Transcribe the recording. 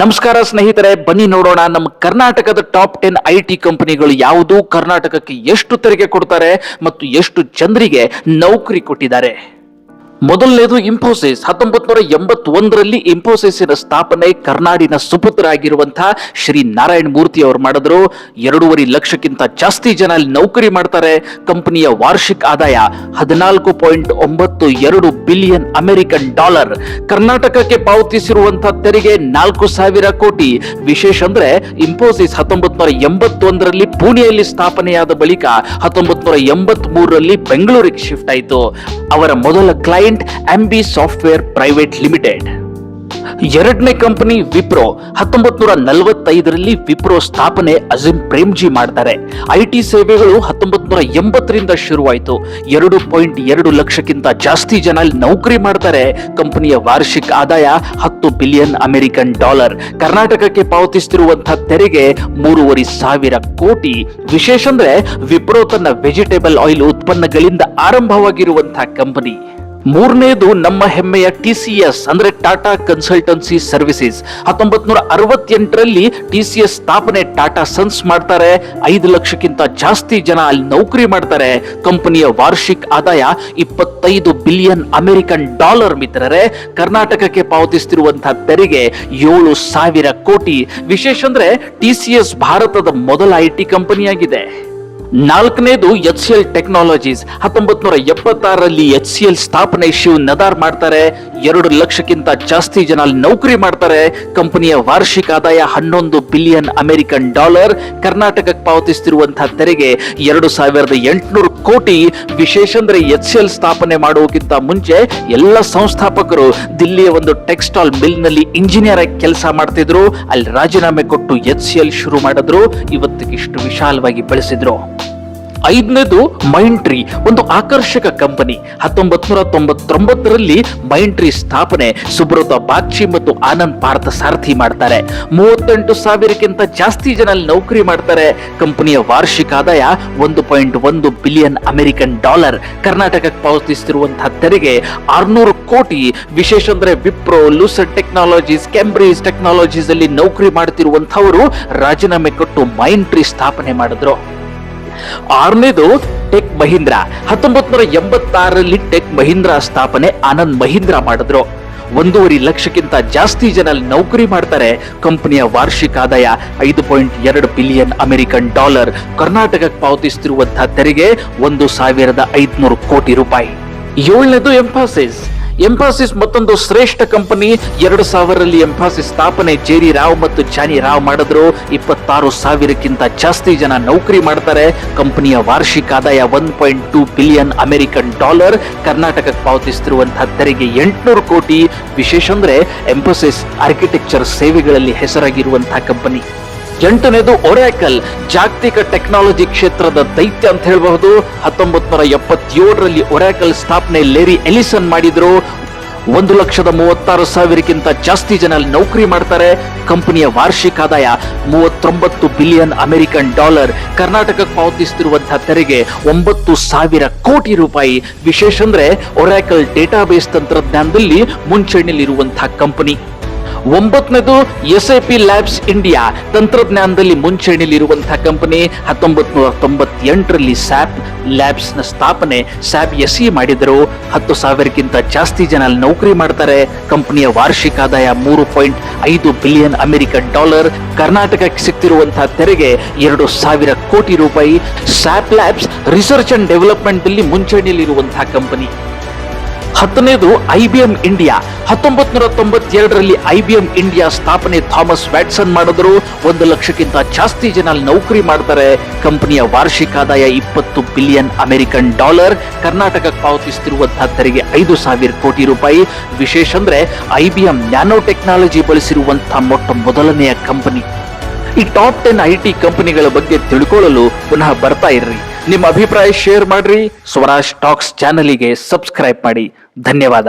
ನಮಸ್ಕಾರ ಸ್ನೇಹಿತರೆ, ಬನ್ನಿ ನೋಡೋಣ ನಮ್ಮ ಕರ್ನಾಟಕದ ಟಾಪ್ ಟೆನ್ ಐ ಟಿ ಕಂಪನಿಗಳು ಯಾವುದು, ಕರ್ನಾಟಕಕ್ಕೆ ಎಷ್ಟು ತೆರಿಗೆ ಕೊಡ್ತಾರೆ ಮತ್ತು ಎಷ್ಟು ಜನರಿಗೆ ನೌಕರಿ ಕೊಟ್ಟಿದ್ದಾರೆ. ಮೊದಲನೇದು ಇಂಫೋಸಿಸ್ ಹತ್ತೊಂಬತ್ ನೂರ ಎಂಬತ್ತೊಂದರಲ್ಲಿ ಇನ್ಫೋಸಿಸ್ನ ಸ್ಥಾಪನೆ ಕರ್ನಾಡಿನ ಸುಪುತ್ರ ಆಗಿರುವಂತಹ ಶ್ರೀ ನಾರಾಯಣ ಮೂರ್ತಿ ಅವರು ಮಾಡಿದ್ರು. ಎರಡೂವರೆ ಲಕ್ಷಕ್ಕಿಂತ ಜಾಸ್ತಿ ಜನ ಅಲ್ಲಿ ನೌಕರಿ ಮಾಡ್ತಾರೆ. ಕಂಪನಿಯ ವಾರ್ಷಿಕ ಆದಾಯ ಹದಿನಾಲ್ಕು ಪಾಯಿಂಟ್ ಒಂಬತ್ತು ಎರಡು ಬಿಲಿಯನ್ ಅಮೆರಿಕನ್ ಡಾಲರ್. ಕರ್ನಾಟಕಕ್ಕೆ ಪಾವತಿಸಿರುವಂತಹ ತೆರಿಗೆ ನಾಲ್ಕು ಸಾವಿರ ಕೋಟಿ. ವಿಶೇಷ ಅಂದ್ರೆ ಇಂಫೋಸಿಸ್ ಹತ್ತೊಂಬತ್ ನೂರ ಎಂಬತ್ತೊಂದರಲ್ಲಿ ಪುಣೆಯಲ್ಲಿ ಸ್ಥಾಪನೆಯಾದ ಬಳಿಕ ಹತ್ತೊಂಬತ್ ನೂರ ಎಂಬತ್ ಮೂರರಲ್ಲಿ ಬೆಂಗಳೂರಿಗೆ ಶಿಫ್ಟ್ ಆಯಿತು. ಅವರ ಮೊದಲ ಕ್ಲೈಂಟ್ ಅಂಬಿ ಸಾಫ್ಟ್ವೇರ್ ಪ್ರೈವೇಟ್ ಲಿಮಿಟೆಡ್ ಎರಡನೇ ಕಂಪನಿ ವಿಪ್ರೋ ಹತ್ತೊಂಬತ್ ನೂರ ನಲವತ್ತೈದರಲ್ಲಿ ವಿಪ್ರೋ ಸ್ಥಾಪನೆ ಅಜಿಮ್ ಪ್ರೇಮ್ಜಿ ಮಾಡ್ತಾರೆ. ಐಟಿ ಸೇವೆಗಳು ಹತ್ತೊಂಬತ್ ನೂರ ಎಂಬತ್ತರಿಂದ ಶುರುವಾಯಿತು. ಎರಡು ಪಾಯಿಂಟ್ ಎರಡು ಲಕ್ಷಕ್ಕಿಂತ ಜಾಸ್ತಿ ಜನ ನೌಕರಿ ಮಾಡ್ತಾರೆ. ಕಂಪನಿಯ ವಾರ್ಷಿಕ ಆದಾಯ ಹತ್ತು ಬಿಲಿಯನ್ ಅಮೆರಿಕನ್ ಡಾಲರ್. ಕರ್ನಾಟಕಕ್ಕೆ ಪಾವತಿಸುತ್ತಿರುವಂತಹ ತೆರಿಗೆ ಮೂರುವರೆ ಸಾವಿರ ಕೋಟಿ. ವಿಶೇಷ ಅಂದ್ರೆ ವಿಪ್ರೋ ತನ್ನ ವೆಜಿಟೇಬಲ್ ಆಯಿಲ್ ಉತ್ಪನ್ನಗಳಿಂದ ಆರಂಭವಾಗಿರುವಂತಹ ಕಂಪನಿ. ಮೂರನೇದು ನಮ್ಮ ಹೆಮ್ಮೆಯ ಟಿ ಸಿ ಎಸ್, ಅಂದ್ರೆ ಟಾಟಾ ಕನ್ಸಲ್ಟೆನ್ಸಿ ಸರ್ವಿಸಸ್. ಹತ್ತೊಂಬತ್ ನೂರ ಅರವತ್ತೆಂಟರಲ್ಲಿ ಟಿ ಸಿ ಎಸ್ ಸ್ಥಾಪನೆ ಟಾಟಾ ಸನ್ಸ್ ಮಾಡ್ತಾರೆ. ಐದು ಲಕ್ಷಕ್ಕಿಂತ ಜಾಸ್ತಿ ಜನ ಅಲ್ಲಿ ನೌಕರಿ ಮಾಡ್ತಾರೆ. ಕಂಪನಿಯ ವಾರ್ಷಿಕ ಆದಾಯ ಇಪ್ಪತ್ತೈದು ಬಿಲಿಯನ್ ಅಮೆರಿಕನ್ ಡಾಲರ್ ಮಿತ್ರರೇ. ಕರ್ನಾಟಕಕ್ಕೆ ಪಾವತಿಸುತ್ತಿರುವಂತಹ ತೆರಿಗೆ ಏಳು ಸಾವಿರ ಕೋಟಿ. ವಿಶೇಷ ಅಂದ್ರೆ ಟಿ ಸಿ ಎಸ್ ಭಾರತದ ಮೊದಲ ಐ ಟಿ ಕಂಪನಿಯಾಗಿದೆ. ನಾಲ್ಕನೇದು ಎಚ್ ಸಿ ಎಲ್ ಟೆಕ್ನಾಲಜೀಸ್. ಹತ್ತೊಂಬತ್ ನೂರ ಎಪ್ಪತ್ತಾರರಲ್ಲಿ ಎಚ್ ಸಿ ಎಲ್ ಸ್ಥಾಪನೆ ಶಿವ್ ನದಾರ್ ಮಾಡ್ತಾರೆ. ಎರಡು ಲಕ್ಷಕ್ಕಿಂತ ಜಾಸ್ತಿ ಜನ ಅಲ್ಲಿ ನೌಕರಿ ಮಾಡ್ತಾರೆ. ಕಂಪನಿಯ ವಾರ್ಷಿಕ ಆದಾಯ ಹನ್ನೊಂದು ಬಿಲಿಯನ್ ಅಮೆರಿಕನ್ ಡಾಲರ್. ಕರ್ನಾಟಕಕ್ಕೆ ಪಾವತಿಸುತ್ತಿರುವಂತಹ ತೆರಿಗೆ ಎರಡು ಸಾವಿರದ ಎಂಟುನೂರು ಕೋಟಿ. ವಿಶೇಷ ಅಂದ್ರೆ ಎಚ್ ಎಲ್ ಸ್ಥಾಪನೆ ಮಾಡುವಕ್ಕಿಂತ ಮುಂಚೆ ಎಲ್ಲ ಸಂಸ್ಥಾಪಕರು ದಿಲ್ಲಿಯ ಒಂದು ಟೆಕ್ಸ್ಟೈಲ್ ಮಿಲ್ನಲ್ಲಿ ಇಂಜಿನಿಯರ್ ಆಗಿ ಕೆಲಸ ಮಾಡ್ತಿದ್ರು. ಅಲ್ಲಿ ರಾಜೀನಾಮೆ ಕೊಟ್ಟು ಎಚ್ ಎಲ್ ಶುರು ಮಾಡಿದ್ರು. ಇವತ್ತಿಗೆ ಇಷ್ಟು ವಿಶಾಲವಾಗಿ ಬೆಳೆಸಿದ್ರು. ಐದನೇದು ಮೈಂಡ್ ಟ್ರೀ, ಒಂದು ಆಕರ್ಷಕ ಕಂಪನಿ. ಹತ್ತೊಂಬತ್ ನೂರ ತೊಂಬತ್ತೊಂಬತ್ತರಲ್ಲಿ ಮೈಂಡ್ ಟ್ರೀ ಸ್ಥಾಪನೆ ಸುಬ್ರತ ಬಾಕ್ಷಿ ಮತ್ತು ಆನಂದ್ ಪಾರ್ಥ ಸಾರಥಿ ಮಾಡ್ತಾರೆ. ಮೂವತ್ತೆಂಟು ಸಾವಿರಕ್ಕಿಂತ ಜಾಸ್ತಿ ಜನ ನೌಕರಿ ಮಾಡ್ತಾರೆ. ಕಂಪನಿಯ ವಾರ್ಷಿಕ ಆದಾಯ ಒಂದು ಪಾಯಿಂಟ್ ಒಂದು ಬಿಲಿಯನ್ ಅಮೆರಿಕನ್ ಡಾಲರ್. ಕರ್ನಾಟಕಕ್ಕೆ ಪಾವತಿಸುತ್ತಿರುವಂತಹ ತೆರಿಗೆ ಆರ್ನೂರು ಕೋಟಿ. ವಿಶೇಷ ಅಂದ್ರೆ ವಿಪ್ರೋ, ಲೂಸರ್ ಟೆಕ್ನಾಲಜೀಸ್ ಕ್ಯಾಂಬ್ರಿಜ್ ಟೆಕ್ನಾಲಜೀಸ್ ಅಲ್ಲಿ ನೌಕರಿ ಮಾಡ್ತಿರುವಂತಹವರು ರಾಜೀನಾಮೆ ಕೊಟ್ಟು ಮೈಂಡ್ ಟ್ರೀ ಸ್ಥಾಪನೆ ಮಾಡಿದ್ರು. ಆರನೇದು ಟೆಕ್ ಮಹೀಂದ್ರ. ಹತ್ತೊಂಬತ್ ನೂರ ಎಂಬತ್ತಾರರಲ್ಲಿ ಟೆಕ್ ಮಹೀಂದ್ರ ಸ್ಥಾಪನೆ ಆನಂದ್ ಮಹೀಂದ್ರ ಮಾಡಿದ್ರು. ಒಂದೂವರೆ ಲಕ್ಷಕ್ಕಿಂತ ಜಾಸ್ತಿ ಜನ ನೌಕರಿ ಮಾಡ್ತಾರೆ. ಕಂಪನಿಯ ವಾರ್ಷಿಕ ಆದಾಯ ಐದು ಪಾಯಿಂಟ್ ಎರಡು ಬಿಲಿಯನ್ ಅಮೆರಿಕನ್ ಡಾಲರ್. ಕರ್ನಾಟಕಕ್ಕೆ ಪಾವತಿಸುತ್ತಿರುವಂತಹ ತೆರಿಗೆ ಒಂದು ಸಾವಿರದ ಐದುನೂರು ಕೋಟಿ ರೂಪಾಯಿ. ಏಳನೇದು ಎಂಫಾಸಿಸ್ ಎಂಫಾಸಿಸ್ ಮತ್ತೊಂದು ಶ್ರೇಷ್ಠ ಕಂಪನಿ. ಎರಡು ಸಾವಿರದಲ್ಲಿ ಎಂಫಾಸಿಸ್ ಸ್ಥಾಪನೆ. ಜೇರಿ ರಾವ್ ಮತ್ತು ಜಾನಿ ರಾವ್ ಮಾಡಿದ್ರು. ಇಪ್ಪತ್ತಾರು ಸಾವಿರಕ್ಕಿಂತ ಜಾಸ್ತಿ ಜನ ನೌಕರಿ ಮಾಡ್ತಾರೆ. ಕಂಪನಿಯ ವಾರ್ಷಿಕ ಆದಾಯ one point two billion American dollar ಕರ್ನಾಟಕಕ್ಕೆ ಪಾವತಿಸುತ್ತಿರುವಂತಹ ತೆರಿಗೆ ಎಂಟುನೂರು ಕೋಟಿ. ವಿಶೇಷ ಅಂದ್ರೆ ಎಂಫೋಸಿಸ್ ಆರ್ಕಿಟೆಕ್ಚರ್ ಸೇವೆಗಳಲ್ಲಿ ಹೆಸರಾಗಿರುವಂತಹ ಕಂಪನಿ. ಎಂಟನೇದು ಒರಾಕಲ್ ಜಾಗತಿಕ ಟೆಕ್ನಾಲಜಿ ಕ್ಷೇತ್ರದ ದೈತ್ಯ ಅಂತ ಹೇಳಬಹುದು. ಹತ್ತೊಂಬತ್ ನೂರ ಎಪ್ಪತ್ತೇಳರಲ್ಲಿ ಒರಾಕಲ್ ಸ್ಥಾಪನೆ ಲೇರಿ ಎಲಿಸನ್ ಮಾಡಿದ್ರು. ಒಂದು ಲಕ್ಷದ ಮೂವತ್ತಾರು ಸಾವಿರಕ್ಕಿಂತ ಜಾಸ್ತಿ ಜನ ನೌಕರಿ ಮಾಡ್ತಾರೆ. ಕಂಪನಿಯ ವಾರ್ಷಿಕ ಆದಾಯ ಮೂವತ್ತೊಂಬತ್ತು ಬಿಲಿಯನ್ ಅಮೆರಿಕನ್ ಡಾಲರ್. ಕರ್ನಾಟಕಕ್ಕೆ ಪಾವತಿಸುತ್ತಿರುವಂತಹ ತೆರಿಗೆ ಒಂಬತ್ತು ಸಾವಿರ ಕೋಟಿ ರೂಪಾಯಿ. ವಿಶೇಷ ಅಂದ್ರೆ ಒರಾಕಲ್ ಡೇಟಾಬೇಸ್ ತಂತ್ರಜ್ಞಾನದಲ್ಲಿ ಮುಂಚೂಣಿಯಲ್ಲಿರುವಂತಹ company. ಒಂಬತ್ತನೇದು S I P labs India. ತಂತ್ರಜ್ಞಾನದಲ್ಲಿ ಮುಂಚೂಣಿಯಲ್ಲಿರುವಂತಹ ಕಂಪನಿ ಹತ್ತೊಂಬತ್ ನೂರ ತೊಂಬತ್ತೆಂಟರಲ್ಲಿ ಸ್ಯಾಪ್ ಲ್ಯಾಬ್ಸ್ನ ಸ್ಥಾಪನೆ ಸ್ಯಾಪ್ ಎಸ್ ಇ ಮಾಡಿದರು. ಹತ್ತು ಸಾವಿರಕ್ಕಿಂತ ಜಾಸ್ತಿ ಜನ ನೌಕರಿ ಮಾಡ್ತಾರೆ. ಕಂಪನಿಯ ವಾರ್ಷಿಕ ಆದಾಯ ಮೂರು ಪಾಯಿಂಟ್ ಐದು ಬಿಲಿಯನ್ ಅಮೆರಿಕನ್ ಡಾಲರ್. ಕರ್ನಾಟಕಕ್ಕೆ ಸಿಗ್ತಿರುವಂತಹ ತೆರಿಗೆ ಎರಡು ಸಾವಿರ ಕೋಟಿ ರೂಪಾಯಿ. SAP labs research and development ಅಲ್ಲಿ ಮುಂಚೂಣಿಯಲ್ಲಿರುವಂತಹ ಕಂಪನಿ. ಹತ್ತನೇದು ಐ ಬಿ ಎಂ ಇಂಡಿಯಾ. ಹತ್ತೊಂಬತ್ ನೂರ ತೊಂಬತ್ತೆರಡರಲ್ಲಿ ಐ ಬಿ ಎಂ ಇಂಡಿಯಾ ಸ್ಥಾಪನೆ ಥಾಮಸ್ ವ್ಯಾಟ್ಸನ್ ಮಾಡಿದ್ರು. ಒಂದು ಲಕ್ಷಕ್ಕಿಂತ ಜಾಸ್ತಿ ಜನ ನೌಕರಿ ಮಾಡ್ತಾರೆ. ಕಂಪನಿಯ ವಾರ್ಷಿಕ ಆದಾಯ ಇಪ್ಪತ್ತು ಬಿಲಿಯನ್ ಅಮೆರಿಕನ್ ಡಾಲರ್. ಕರ್ನಾಟಕಕ್ಕೆ ಪಾವತಿಸುತ್ತಿರುವಂತಹ ತೆರಿಗೆ ಐದು ಸಾವಿರ ಕೋಟಿ ರೂಪಾಯಿ. ವಿಶೇಷ ಅಂದ್ರೆ I B M nano technology ಬಳಸಿರುವಂತಹ ಮೊಟ್ಟ ಮೊದಲನೆಯ ಕಂಪನಿ. ಈ ಟಾಪ್ ಟೆನ್ ಐ ಟಿ ಕಂಪನಿಗಳ ಬಗ್ಗೆ ತಿಳ್ಕೊಳ್ಳಲು ಪುನಃ ಬರ್ತಾ ಇರ್ರಿ. ನಿಮ್ಮ ಅಭಿಪ್ರಾಯ ಶೇರ್ ಮಾಡ್ರಿ. ಸ್ವರಾಜ್ ಟಾಕ್ಸ್ ಚಾನಲಿಗೆ ಸಬ್ಸ್ಕ್ರೈಬ್ ಮಾಡಿ. ಧನ್ಯವಾದ